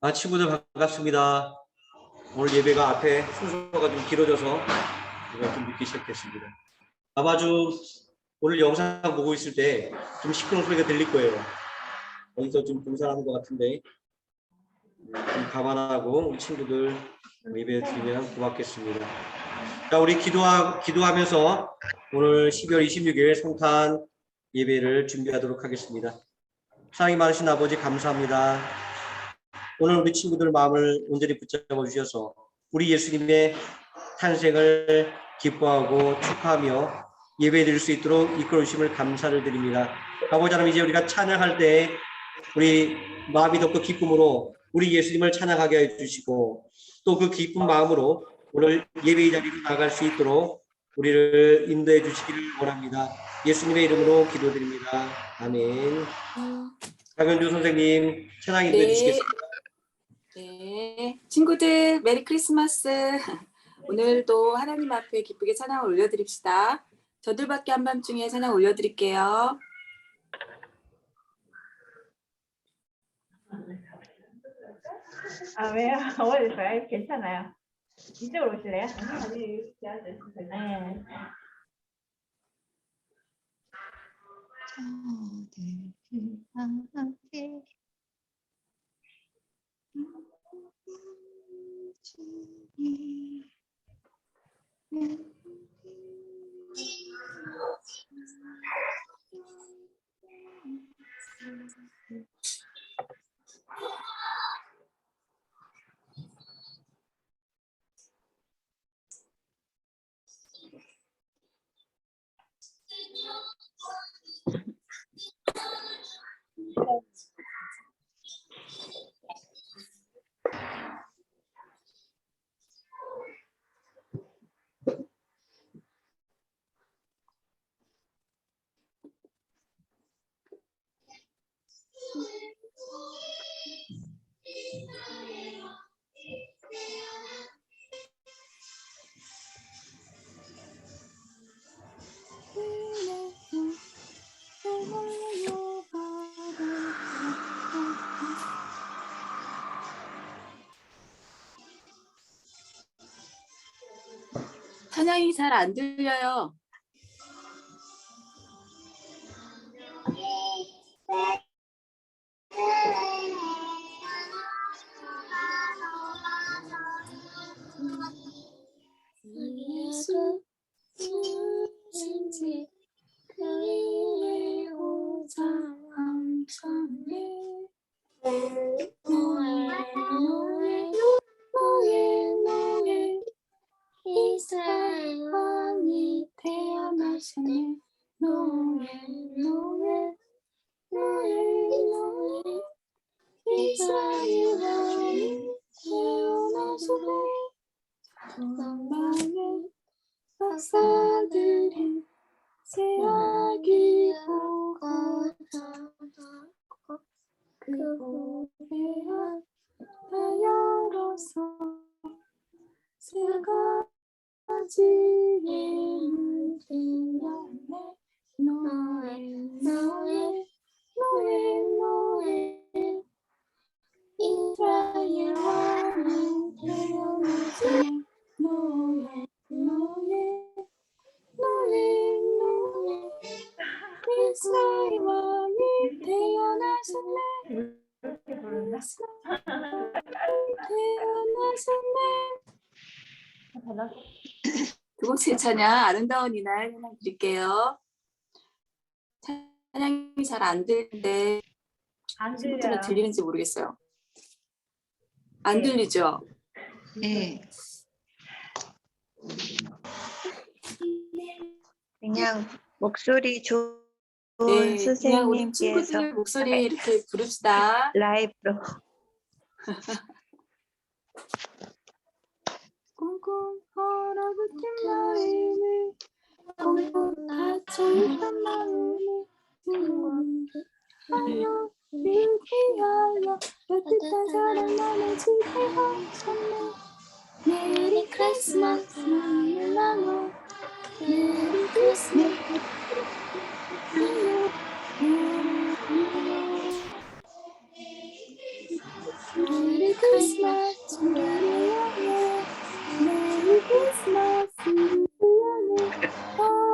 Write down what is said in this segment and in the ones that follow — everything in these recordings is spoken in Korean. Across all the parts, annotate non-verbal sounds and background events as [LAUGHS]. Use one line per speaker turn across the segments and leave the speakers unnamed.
아, 친구들 반갑습니다. 오늘 예배가 앞에 순서가 좀 길어져서 제가 좀 늦게 시작했습니다. 아마 좀 오늘 영상 보고 있을 때 좀 시끄러운 소리가 들릴 거예요. 어디서 좀 공사하는 것 같은데 음, 좀 감안하고 우리 친구들 예배 드리면 고맙겠습니다. 자, 우리 기도하, 기도하면서 오늘 12월 26일 성탄 예배를 준비하도록 하겠습니다. 사랑이 많으신 아버지 감사합니다. 오늘 우리 친구들 마음을 온전히 붙잡아 주셔서 우리 예수님의 탄생을 기뻐하고 축하하며 예배 드릴 수 있도록 이끌어 주심을 감사를 드립니다. 아버지 하나님 이제 우리가 찬양할 때 우리 마음이 더욱 기쁨으로 우리 예수님을 찬양하게 해 주시고 또 그 기쁜 마음으로 오늘 예배의 자리로 나갈 수 있도록 우리를 인도해 주시기를 원합니다. 예수님의 이름으로 기도드립니다. 아멘. 박연주 선생님 찬양 인도해
네.
주시겠습니다.
네, 친구들 메리 크리스마스. 오늘도 하나님 앞에 기쁘게 찬양을 올려드립시다. 저들밖에 한밤중에 찬양 올려드릴게요.
아 왜요? [LAUGHS] 어울릴까요? 괜찮아요. 이쪽으로 오실래요? 아니 이렇게 앉아있으세요. 네.
찬양이 잘 안 들려요. 찬양 아름다운 이날 찬양 드릴게요. 찬양이 잘 안 들리는데
안 들려요.
들리는지 모르겠어요. 안 들리죠?
네. 그냥 목소리 좋은
네,
선생님께서
친구들 목소리 이렇게 부릅시다.
라이브로 [LAUGHS]
꽁꽁 얼어붙은 마음을 꽁꽁 닫혀있던 마음을 뜨거운데 하여 위기하여 따뜻한 사랑 나를 지배하셨네 메리 크리스마스 크리스마스 나노 메리 크리스마스 메리 크 리스 [LAUGHS]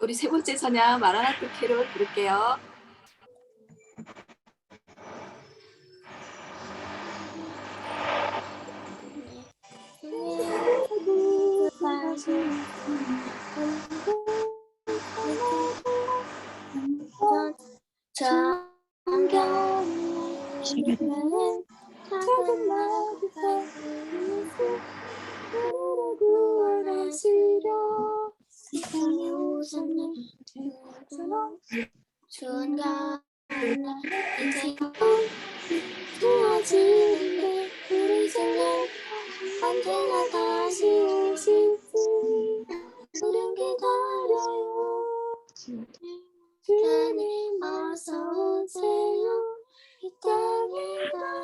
우리 세 번째 찬양 마라나트 캐롤 부를게요.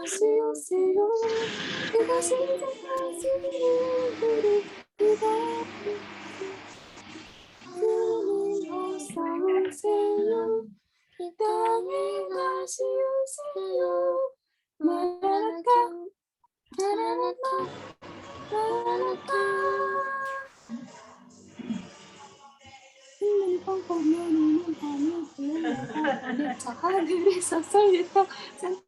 다시 오세요 그가 시작하시는 우리 기다려 주님 어서 오세요 이 땅에 다시 오세요 마라나타 마라나타 마라나타 눈이 뻥뻥 내리는 밤이 모두 그려 찬양해 모두 부활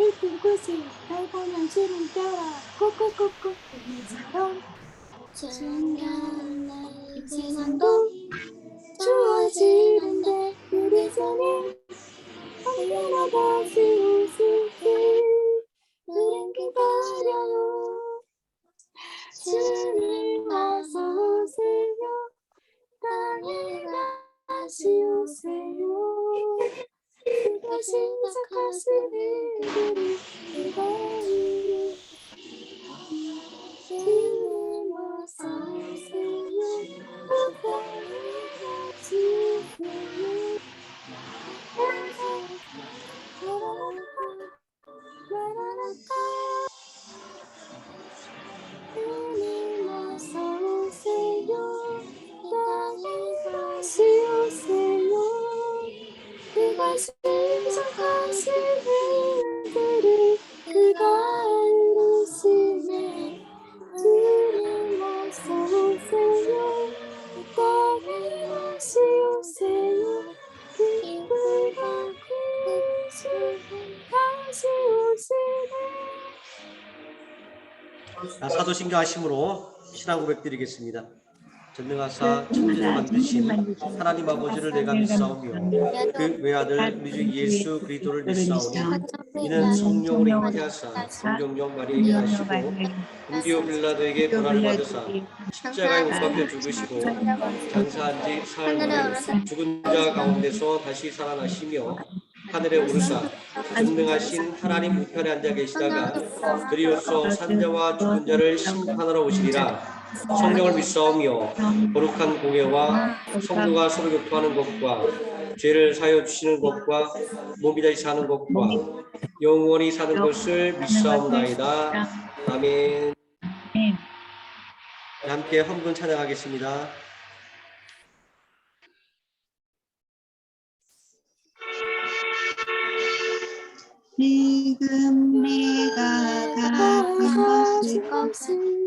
을뜬 곳에 날 보면 주님 따라 꼬꼬꼬꼬 우리처럼 정겨운 날 세상도 좋아 다시 오세요 그가 시
사도신경 하심으로 신앙 고백 드리겠습니다. 전능하사 천지를 만드신 하나님 아버지를 내가 믿사오며 그 외아들 우리 주 예수 그리스도를 믿사오니 이는 성령으로 잉태하사 성경령 마리에게 하시고 본디오 빌라도에게 고난을 받으사 십자가에 못 박혀 죽으시고 장사한 지 사흘 만에 죽은 자 가운데서 다시 살아나시며 하늘에 오르사 전능하신 하나님 우편에 앉아 계시다가 그리로서 산자와 죽은 자를 심판하러 오시리라 성령을 믿사오며 거룩한 공예와 성도가 서로 교통하는 것과 죄를 사여 주시는 것과 몸이 다시 사는 것과 영원히 사는 것을 믿사옵나이다. 아멘. 함께 헌금 찬양하겠습니다.
지금 내가 가진
것은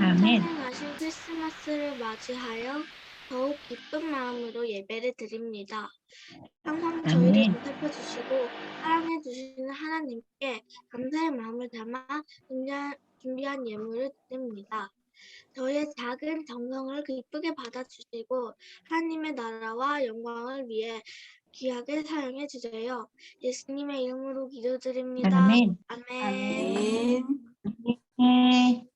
아멘.
탄생하신 크리스마스를 맞이하여 더욱 기쁜 마음으로 예배를 드립니다. 항상 저희를
아멘.
보살펴 주시고 사랑해 주시는 하나님께 감사의 마음을 담아 준비한, 준비한 예물을 드립니다. 저희의 작은 정성을 기쁘게 받아주시고 하나님의 나라와 영광을 위해 귀하게 사용해 주세요. 예수님의 이름으로 기도드립니다.
아멘.
아멘.
아멘.
네.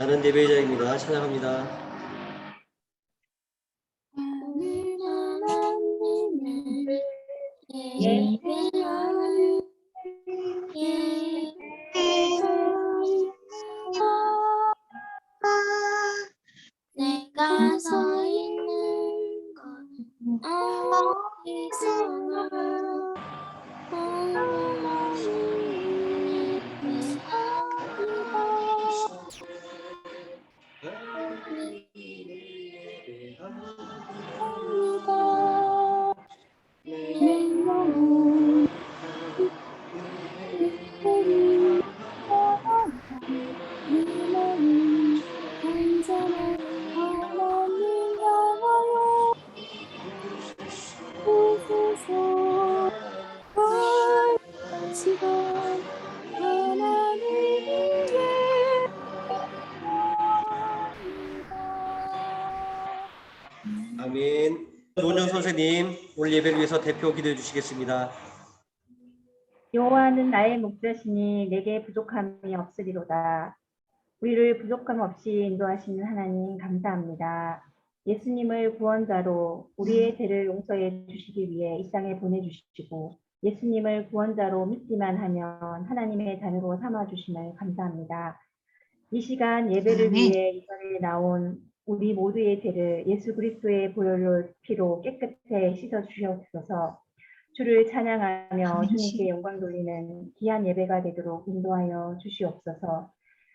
나는 예배자입니다. 찬양합니다.
내가 서 있는 건 어디서나 Thank you.
오늘 예배를 위해서 대표 기도해 주시겠습니다.
여호와는 나의 목자시니 내게 부족함이 없으리로다. 우리를 부족함 없이 인도하시는 하나님 감사합니다. 예수님을 구원자로 우리의 죄를 용서해 주시기 위해 이 땅에 보내주시고 예수님을 구원자로 믿기만 하면 하나님의 자녀로 삼아 주심을 감사합니다. 이 시간 예배를
아멘.
위해 이 자리에 나온 우리 모두의 죄를 예수 그리스도의 보혈로 피로 깨끗해 씻어 주시옵소서. 주를 찬양하며. 주님께 영광 돌리는 귀한 예배가 되도록 인도하여 주시옵소서.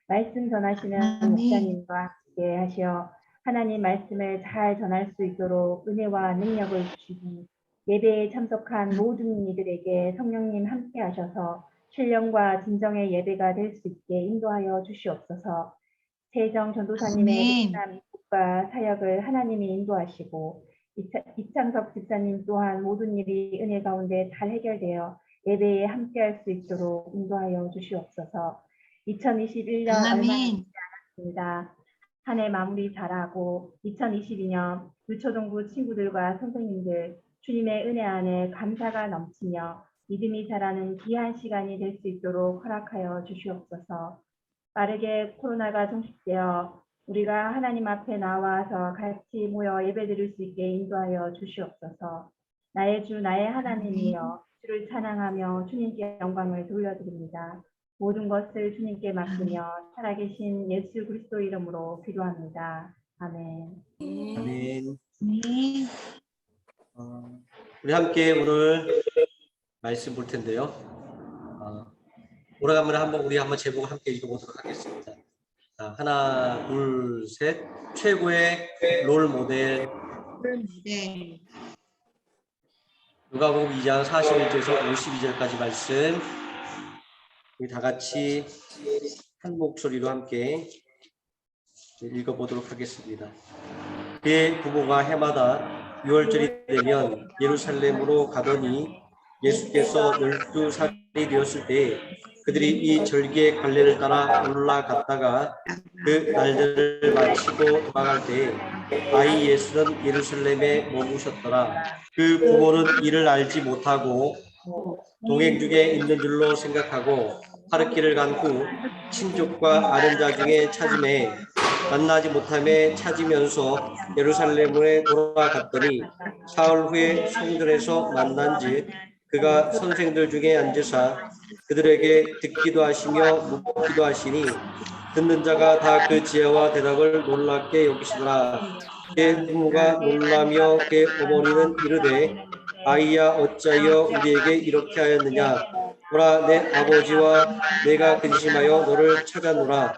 말씀 전하시는
아멘.
목사님과 함께 하시어 하나님 말씀을 잘 전할 수 있도록 은혜와 능력을 주시고 예배에 참석한 모든 이들에게 성령님 함께 하셔서 신령과 진정의 예배가 될 수 있게 인도하여 주시옵소서. 세정 전도사님의
아멘.
묵상 과 사역을 하나님이 인도하시고 이창석 집사님 또한 모든 일이 은혜 가운데 잘 해결되어 예배에 함께할 수 있도록 인도하여 주시옵소서. 2021년 얼마
아멘.
있습니다. 한 해 마무리 잘하고 2022년 유초동부 친구들과 선생님들 주님의 은혜 안에 감사가 넘치며 믿음이 자라는 귀한 시간이 될 수 있도록 허락하여 주시옵소서. 빠르게 코로나가 종식되어 우리가 하나님 앞에 나와서 같이 모여 예배드릴 수 있게 인도하여 주시옵소서. 나의 주 나의 하나님이여 주를 찬양하며 주님께 영광을 돌려드립니다. 모든 것을 주님께 맡기며 살아계신 예수 그리스도 이름으로 기도합니다. 아멘.
아멘.
네.
어, 우리 함께 오늘 말씀 볼 텐데요. 어, 오래간만에 한번 우리 한번 제목을 함께 읽어보도록 하겠습니다. 자, 하나, 둘, 셋. 최고의 롤 모델
네.
누가복음 2장 41절에서 52절까지 말씀 우리 다 같이 한 목소리로 함께 읽어보도록 하겠습니다. 그의 부모가 해마다 6월절이 되면 예루살렘으로 가더니 예수께서 열두 살이 되었을 때 그들이 이 절기의 관례를 따라 올라갔다가 그 날들을 마치고 돌아갈 때 아이 예수는 예루살렘에 머무셨더라. 그 부모는 이를 알지 못하고 동행 중에 있는 줄로 생각하고 하룻길을 간후 친족과 아는 자 중에 찾음에 만나지 못함에 찾으면서 예루살렘에 돌아갔더니 사흘 후에 성전에서 만난즉 그가 선생들 중에 앉으사 그들에게 듣기도 하시며 묻기도 하시니 듣는 자가 다 그 지혜와 대답을 놀랍게 여기시더라. 그의 부모가 놀라며 그의 어머니는 이르되 아이야 어찌하여 우리에게 이렇게 하였느냐 보라 내 아버지와 내가 근심하여 너를 찾아노라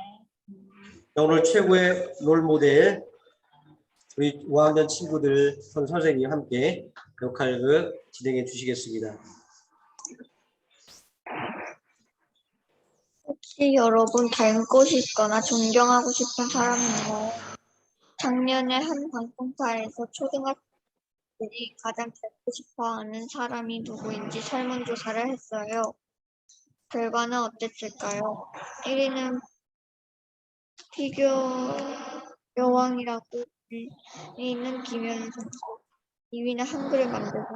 자, 오늘 최고의 롤 모델 우리 5학년 친구들 선 선생님 함께 역할을 진행해 주시겠습니다.
혹시 여러분 닮고 싶거나 존경하고 싶은 사람이 있나요? 작년에 한 방송사에서 초등학생들이 가장 닮고 싶어하는 사람이 누구인지 설문조사를 했어요. 결과는 어땠을까요? 1위는 피겨 여왕이라고 불리는 김연희 선수, 2위는 한글을 만들고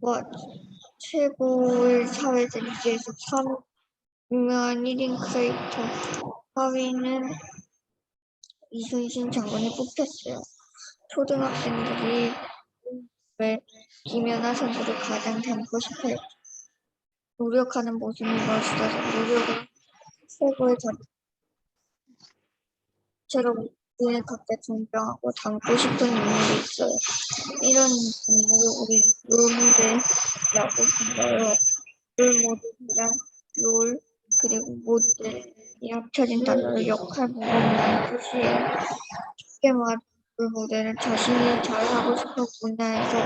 와 최고의 사회자리에서 3 유명한 1인 크리에이터 4위는 이순신 장군이 뽑혔어요. 초등학생들이 왜 김연아 선수를 가장 닮고 싶어요. 노력하는 모습이 멋있어서 노력은 최고의 자 리. 처럼 우리는 각자 존경하고 닮고 싶은 인물이 있어요. 이런 인물을 우리 롤모델이라고 불러요. 롤모델이란 롤 그리고 모델이 합쳐진 단어로 역할 모범이라는 뜻이에요. 쉽게 말해 롤 모델은 자신이 잘하고 싶은 분야에서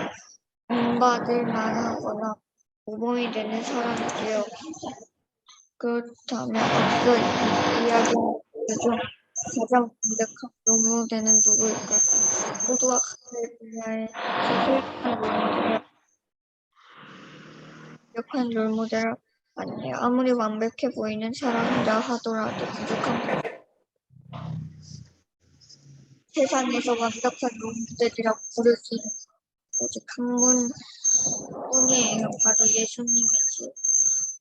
본받을 만하거나 모범이 되는 사람이지요. 그렇다면 앞서 이야기한 중 가장 완벽한 롤 모델은 누구일까요? 모두가 각자의 분야에서 소유한 롤 모델을 완벽한 롤 모델을 아니에요. 아무리 완벽해 보이는 사람이라 하더라도 부족한 것. 세상에서 완벽한 롤모델이라고 있는 오직 한 분뿐이에요. 바로 예수님이지.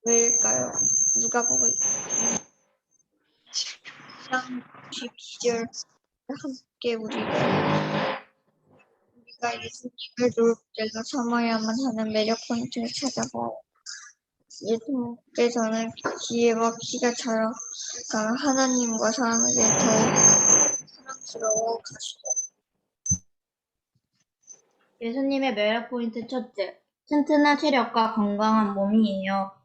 왜일까요? 누가 보고 시장 12절 함께 우리가 우리가 예수님을 롤모델로 삼아야만 하는 매력 포인트를 찾아봐요. 예수님께서는 지혜와 키가 자라가 하나님과 사람에게 더욱 사랑스러워 가시고
예수님의 매력 포인트 첫째, 튼튼한 체력과 건강한 몸이에요.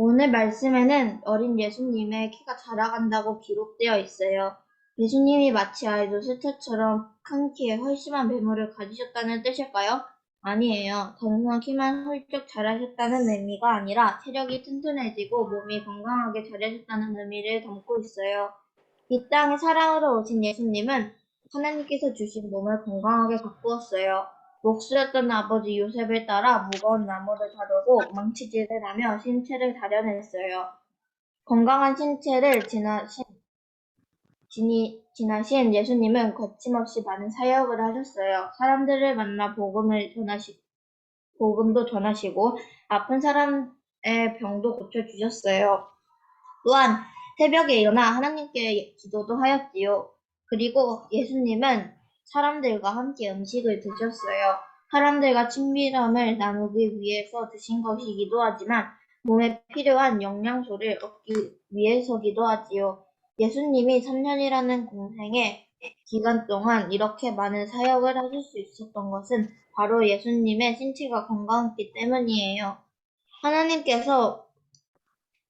오늘 말씀에는 어린 예수님의 키가 자라간다고 기록되어 있어요. 예수님이 마치 아이돌 스타처럼 큰 키에 훨씬한 매물을 가지셨다는 뜻일까요? 아니에요. 단순한 키만 훌쩍 자라셨다는 의미가 아니라 체력이 튼튼해지고 몸이 건강하게 자라셨다는 의미를 담고 있어요. 이 땅에 사랑으로 오신 예수님은 하나님께서 주신 몸을 건강하게 가꾸었어요. 목수였던 아버지 요셉을 따라 무거운 나무를 다루고 망치질을 하며 신체를 다려냈어요. 건강한 신체를 지나신, 지니, 지나신 예수님은 거침없이 많은 사역을 하셨어요. 사람들을 만나 복음을 전하시, 복음도 전하시고 아픈 사람의 병도 고쳐주셨어요. 또한 새벽에 일어나 하나님께 기도도 하였지요. 그리고 예수님은 사람들과 함께 음식을 드셨어요. 사람들과 친밀함을 나누기 위해서 드신 것이기도 하지만 몸에 필요한 영양소를 얻기 위해서기도 하지요. 예수님이 3년이라는 공생의 기간 동안 이렇게 많은 사역을 하실 수 있었던 것은 바로 예수님의 신체가 건강했기 때문이에요. 하나님께서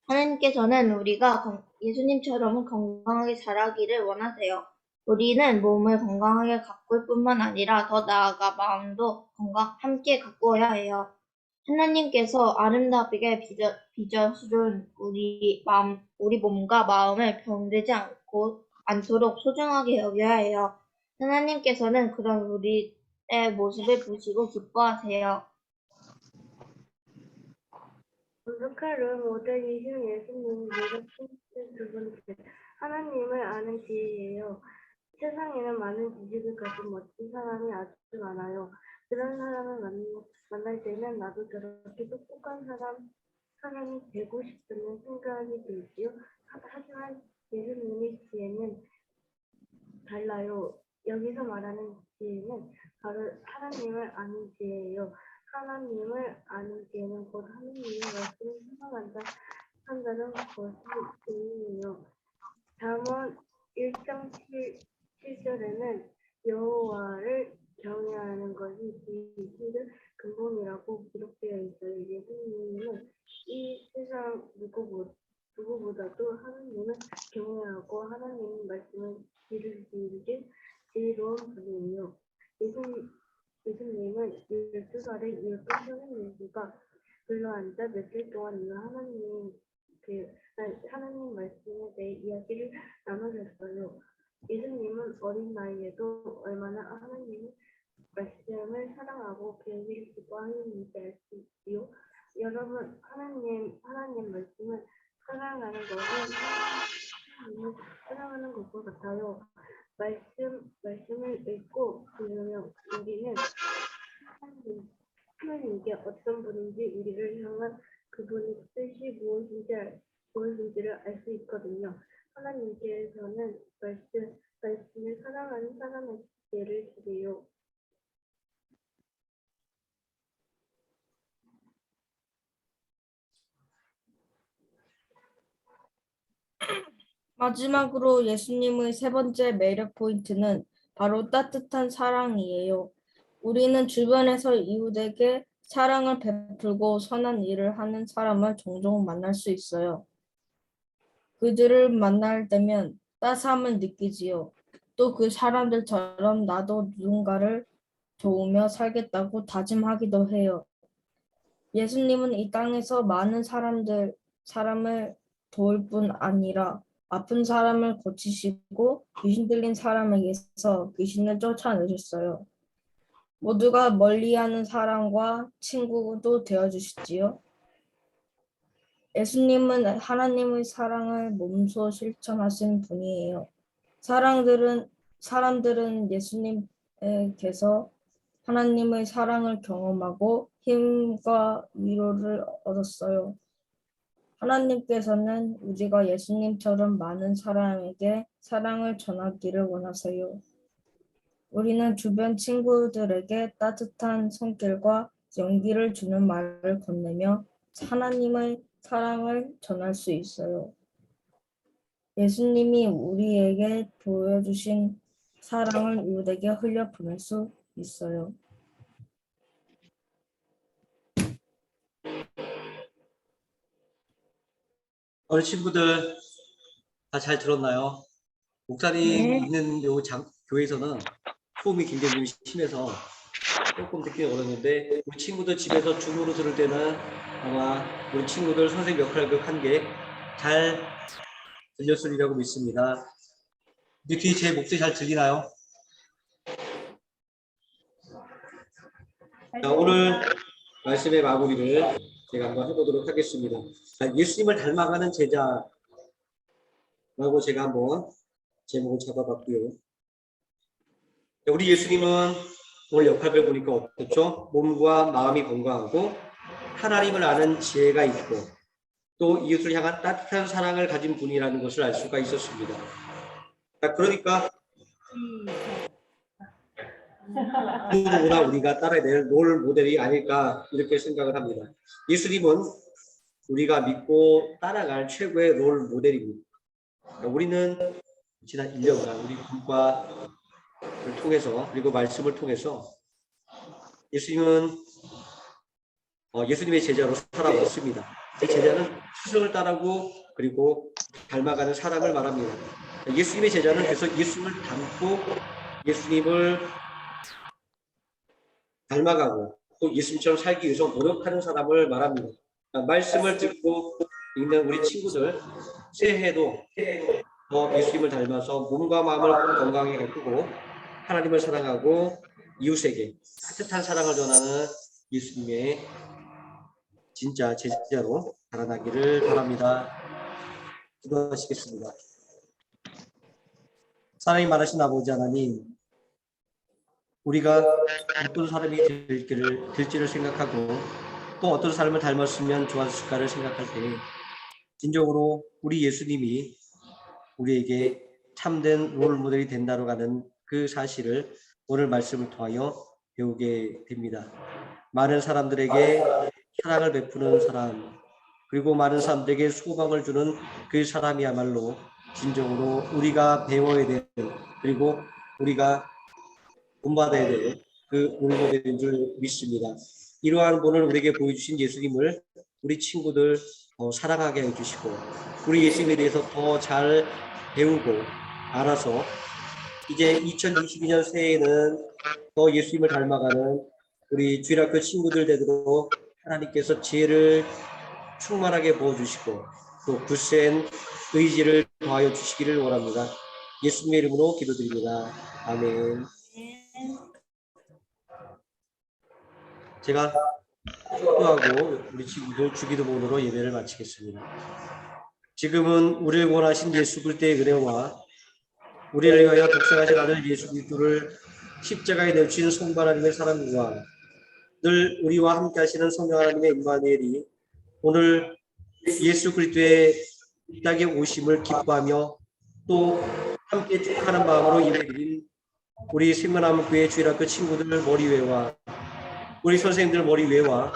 하나님께서는 우리가 건- 예수님처럼 건강하게 자라기를 원하세요. 우리는 몸을 건강하게 가꿀 뿐만 아니라 더 나아가 마음도 건강 함께 가꾸어야 해요. 하나님께서 아름답게 빚어, 빚어준 우리 마음, 우리 몸과 마음을 병들지 않고 않도록 소중하게 여겨야 해요. 하나님께서는 그런 우리의 모습을 보시고 기뻐하세요.
본석하는 모델 이신 예수님 믿음 두 번째 하나님을 아는 지혜예요. 세상에는 많은 지식을 가진 멋진 사람이 아주 많아요. 그런 사람을 만, 만날 때는 나도 저렇게 똑똑한 사람 사람이 되고 싶다는 생각이 들지요. 하- 하지만 예수님의 지혜는 달라요. 여기서 말하는 지혜는 바로 하나님을 아는 지혜예요. 하나님을 아는 지혜는 곧 하나님의 말씀을 생각한다 한다는 것이 의미예요. 잠언 1장 7, 7절에는 여호와를 경외하는 것이 지식의 근본이라고 기록되어 있어요. 예수님은 이 세상 누구보, 누구보다도 하나님을 경외하고 하나님의 말씀을 기울이게 지혜로운 분이에요. 예수님, 예수님은 12살의 예쁜 소년 예수가 불러앉아 며칠 동안 있는 하나님, 그, 하나님 말씀에 대해 이야기를 나누셨어요. 예수님은 어린 나이에도 얼마나 하나님의 말씀을 사랑하고 배우기를 기뻐하는지 알 수 있지요. 여러분, 하나님, 하나님 말씀을 사랑하는 것은 하나님을 사랑하는 것과 같아요. 말씀, 말씀을 읽고 들으면 우리는 하나님, 하나님께 어떤 분인지 우리를 향한 그분의 뜻이 무엇인지 알, 무엇인지를 알 수 있거든요. 하나님께서는 말씀, 말씀을 사랑하는 사람에게 예를 주세요.
마지막으로 예수님의 세 번째 매력 포인트는 바로 따뜻한 사랑이에요. 우리는 주변에서 이웃에게 사랑을 베풀고 선한 일을 하는 사람을 종종 만날 수 있어요. 그들을 만날 때면 따스함을 느끼지요. 또 그 사람들처럼 나도 누군가를 도우며 살겠다고 다짐하기도 해요. 예수님은 이 땅에서 많은 사람들, 사람을 도울 뿐 아니라 아픈 사람을 고치시고 귀신 들린 사람에게서 귀신을 쫓아내셨어요. 모두가 멀리하는 사람과 친구도 되어 주시지요. 예수님은 하나님의 사랑을 몸소 실천하신 분이에요. 사람들은 사람들은 예수님께서 하나님의 사랑을 경험하고 힘과 위로를 얻었어요. 하나님께서는 우리가 예수님처럼 많은 사람에게 사랑을 전하기를 원하세요. 우리는 주변 친구들에게 따뜻한 손길과 용기를 주는 말을 건네며 하나님의 사랑을 전할 수 있어요. 예수님이 우리에게 보여주신 사랑을 이웃에게 흘려 보낼 수 있어요.
어느 친구들 다 잘 들었나요? 목사님 있는 요 장, 교회에서는 소음이 굉장히 좀 심해서 조금 듣기 어려웠는데 우리 친구들 집에서 줌으로 들을 때는 아마 우리 친구들 선생님 역할을 한 게 잘 들렸으리라고 믿습니다. 이렇게 제 목소리 잘 들리나요? 자, 오늘 말씀의 마무리를 제가 한번 해보도록 하겠습니다. 자, 예수님을 닮아가는 제자라고 제가 한번 제목을 잡아봤고요. 자, 우리 예수님은 오늘 역할을 보니까 어떻죠? 몸과 마음이 건강하고 하나님을 아는 지혜가 있고 또 이웃을 향한 따뜻한 사랑을 가진 분이라는 것을 알 수가 있었습니다. 자, 그러니까 누구나 우리가 따라야 될롤 모델이 아닐까 이렇게 생각을 합니다. 예수님은 우리가 믿고 따라갈 최고의 롤 모델입니다. 우리는 지난 1년간 우리 국가를 통해서 그리고 말씀을 통해서 예수님은 어, 예수님의 제자로 살아왔습니다. 이 제자는 스승을 따르고 그리고 닮아가는 사람을 말합니다. 예수님의 제자는 그래서 예수님을 닮고 예수님을 닮아가고 또 예수님처럼 살기 위해서 노력하는 사람을 말합니다. 그러니까 말씀을 듣고 읽는 우리 친구들 새해에도 더 예수님을 닮아서 몸과 마음을 건강하게 가꾸고 하나님을 사랑하고 이웃에게 따뜻한 사랑을 전하는 예수님의 진짜 제자로 자라나기를 바랍니다. 기도하시겠습니다. 사랑이 많으신 아버지 하나님, 우리가 어떤 사람이 될지를, 될지를 생각하고 또 어떤 사람을 닮았으면 좋았을까를 생각할 때 진정으로 우리 예수님이 우리에게 참된 롤 모델이 된다고 하는 그 사실을 오늘 말씀을 통하여 배우게 됩니다. 많은 사람들에게 사랑을 베푸는 사람, 그리고 많은 사람들에게 소망을 주는 그 사람이야말로 진정으로 우리가 배워야 되는 그리고 우리가 본받아야 되는 그 롤모델인 줄 믿습니다. 이러한 분을 우리에게 보여주신 예수님을 우리 친구들 어, 사랑하게 해주시고 우리 예수님에 대해서 더 잘 배우고 알아서 이제 2022년 새해에는 더 예수님을 닮아가는 우리 주일학교 친구들 되도록 하나님께서 지혜를 충만하게 부어주시고 또 굳센 의지를 더하여 주시기를 원합니다. 예수님의 이름으로 기도드립니다. 아멘. 제가 축도하고 우리 친구들 주기도문으로 예배를 마치겠습니다. 지금은 우리를 원하신 예수 그리스도의 은혜와 우리를 위하여 독생하신 아들 예수 그리스도를 십자가에 내주신 성부 하나님의 사랑과 늘 우리와 함께 하시는 성령 하나님의 임마누엘이 오늘 예수 그리스도의 이 땅에 오심을 기뻐하며 또 함께 축하하는 마음으로 예배드린 우리 생명나무교회 주일학교 친구들 머리 위에와 우리 선생님들 머리 위에와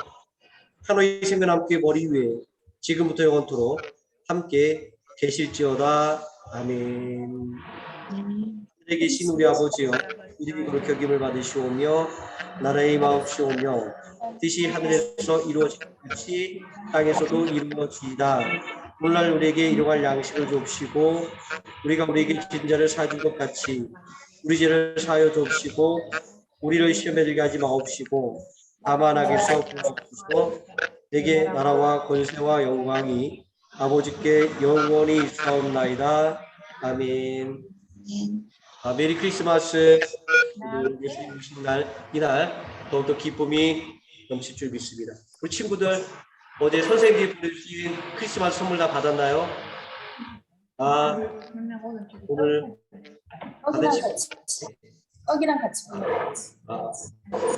하노이 생명나무교회 머리 위에 지금부터 영원토록 함께 계실지어다 아멘. 하늘에 계신 우리 아버지여 그렇게 여김을 받으시오며 나라의 마옵시오며 뜻이 하늘에서 이루어지듯이 땅에서도 이루어지이다. 오늘날 우리에게 일용할 양식을 주옵시고 우리가 우리에게 진 자를 사준 것 같이 우리 죄를 사하여 주옵시고 우리를 시험에 들게 하지 마옵시고 다만 악에서 구하옵소서 내게 나라와 권세와 영광이 아버지께 영원히 있사옵나이다. 아멘. 아, 메리 크리스마스 그 예수님 오신 날 이날 더욱더 기쁨이 넘칠 줄 믿습니다. 우리 친구들 어제 선생님이 보내주신 크리스마스 선물 다 받았나요? 아 오늘 다들 집-
떡이랑 같이 먹어요.
아,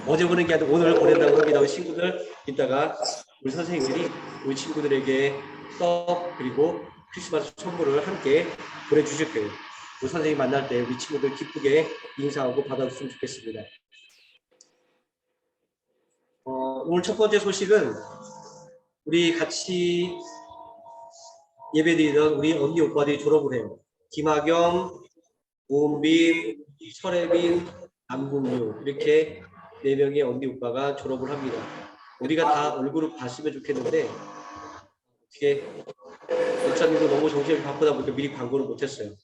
어제 보낸 게 아니라 오늘 보낸다고 합니다. 우리 친구들 이따가 우리 선생님들이 우리 친구들에게 떡 그리고 크리스마스 선물을 함께 보내주실 거예요. 우리 선생님 만날 때 우리 친구들 기쁘게 인사하고 받아줬으면 좋겠습니다. 어, 오늘 첫 번째 소식은 우리 같이 예배드리던 우리 언니 오빠들이 졸업을 해요. 김학영, 오은빈, 철혜빈, 남궁유 이렇게 네 명의 언니 오빠가 졸업을 합니다. 우리가 다 얼굴을 봤으면 좋겠는데 어떻게 목사님도 너무 정신이 바쁘다 보니까 미리 광고를 못했어요.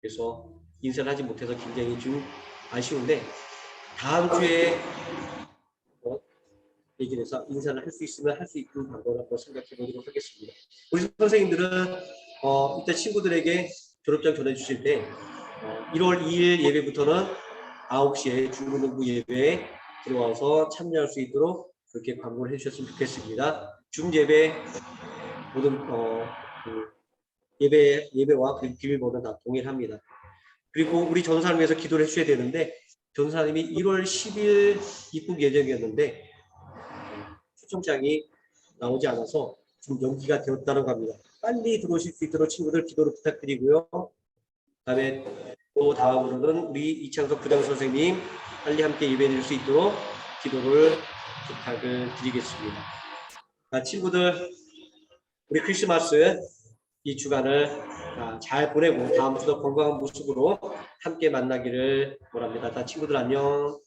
그래서 인사를 하지 못해서 굉장히 좀 아쉬운데 다음 주에 어, 얘기를 해서 인사를 할 수 있으면 할 수 있는 방법을 한번 생각해 보도록 하겠습니다. 우리 선생님들은 어, 이따 친구들에게 졸업장 전해주실 때 어, 1월 2일 예배부터는 9시에 중고등부 예배에 들어와서 참여할 수 있도록 그렇게 광고를 해주셨으면 좋겠습니다. 줌 예배 모든 어, 그 예배 예배와 그 비밀번호 다 동일합니다. 그리고 우리 전사를 위해서 기도를 해주셔야 되는데 전사님이 1월 10일 입국 예정이었는데 초청장이 나오지 않아서 좀 연기가 되었다고 합니다. 빨리 들어오실 수 있도록 친구들 기도를 부탁드리고요. 다음에 또 다음으로는 우리 이창석 부장 선생님 빨리 함께 예배 드릴 수 있도록 기도를 부탁을 드리겠습니다. 아, 친구들 우리 크리스마스 이 주간을 아, 잘 보내고 다음 주도 건강한 모습으로 함께 만나기를 원합니다. 다 친구들 안녕.